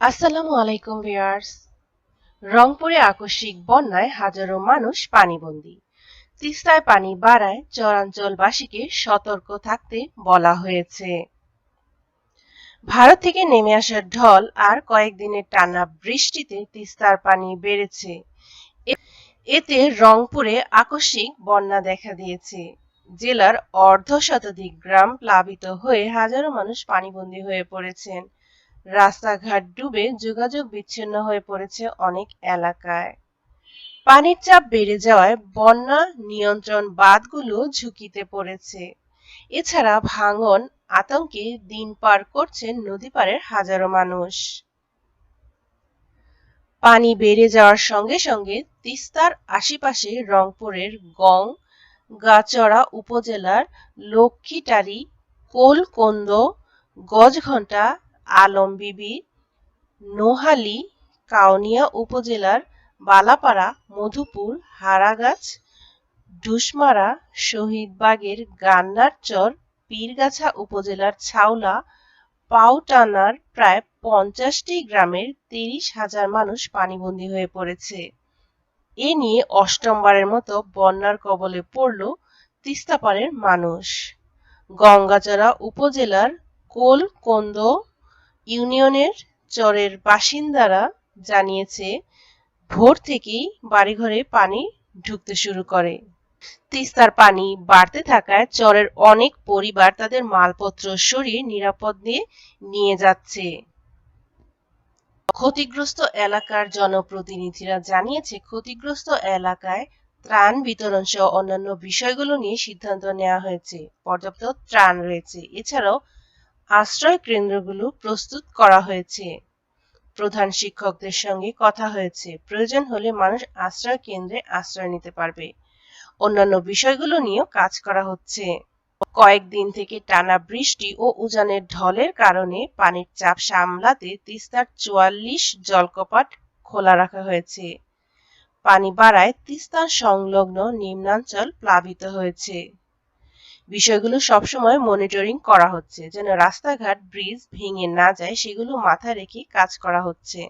আসসালামু আলাইকুম ভিউয়ার্স। রংপুরে আকস্মিক বন্যায় হাজারো মানুষ পানিবন্দী। তিস্তায় পানি বাড়ায় চরাঞ্চলবাসীকে সতর্ক থাকতে বলা হয়েছে। ভারত থেকে নেমে আসা ঢল আর কয়েকদিনের টানা বৃষ্টিতে তিস্তার পানি বেড়েছে। এতে রংপুরে আকস্মিক বন্যা দেখা দিয়েছে। জেলার অর্ধ শতাধিক গ্রাম প্লাবিত হয়ে হাজারো মানুষ পানিবন্দী হয়ে পড়েছেন। রাস্তাঘাট ডুবে যোগাযোগ বিচ্ছিন্ন হয়ে পড়েছে অনেক এলাকায়। পানির চাপ বেড়ে যাওয়ায় বন্যা নিয়ন্ত্রণ বাঁধগুলো ঝুঁকিতে পড়েছে। এছাড়া ভাঙন আতঙ্কে দিন পার করছেন নদী পাড়ের হাজারো মানুষ। পানি বেড়ে যাওয়ার সঙ্গে সঙ্গে তিস্তার আশেপাশে রংপুরের গং গাচড়া উপজেলার লক্ষ্মীটারি কোলকন্দ, গজঘণ্টা আলম বিবি, নোহালী, কাউনিয়া উপজেলার বালাপাড়া, মধুপুর, হারাগাছ ডুসমারা শহীদবাগের গান্নার চর পীরগাছা উপজেলার ছাউলা পাউটানার প্রায় পঞ্চাশটি গ্রামের তিরিশ হাজার মানুষ পানিবন্দী হয়ে পড়েছে। এ নিয়ে অষ্টমবারের মতো বন্যার কবলে পড়ল তিস্তাপাড়ের মানুষ। গঙ্গাচড়া উপজেলার কোলকন্দ ইউনিয়নের চরের বাসিন্দারা জানিয়েছে, ভোর থেকেই বাড়িঘরে পানি ঢুকতে শুরু করে। তিস্তার পানি বাড়তে থাকায় চরের অনেক পরিবার তাদের মালপত্র সরিয়ে নিরাপদে নিয়ে যাচ্ছে। ক্ষতিগ্রস্ত এলাকার জনপ্রতিনিধিরা জানিয়েছে, ক্ষতিগ্রস্ত এলাকায় ত্রাণ বিতরণ সহ অন্যান্য বিষয়গুলো নিয়ে সিদ্ধান্ত নেওয়া হয়েছে। পর্যাপ্ত ত্রাণ রয়েছে। এছাড়াও আশ্রয় কেন্দ্রগুলো প্রস্তুত করা হয়েছে। প্রধান শিক্ষকদের সঙ্গে কথা হয়েছে। প্রয়োজন হলে মানুষ আশ্রয় কেন্দ্রে আশ্রয় নিতে পারবে। অন্যান্য বিষয়গুলো নিয়েও কাজ করা হচ্ছে। কয়েকদিন থেকে টানা বৃষ্টি ও উজানের ঢলের কারণে পানির চাপ সামলাতে তিস্তার চুয়াল্লিশ জলকপাট খোলা রাখা হয়েছে। পানি বাড়ায় তিস্তার সংলগ্ন নিম্নাঞ্চল প্লাবিত হয়েছে। বিষয়গুলো সবসময় মনিটরিং করা হচ্ছে। যেন রাস্তাঘাট ব্রিজ ভেঙে না যায়, সেগুলো মাথায় রেখে কাজ করা হচ্ছে।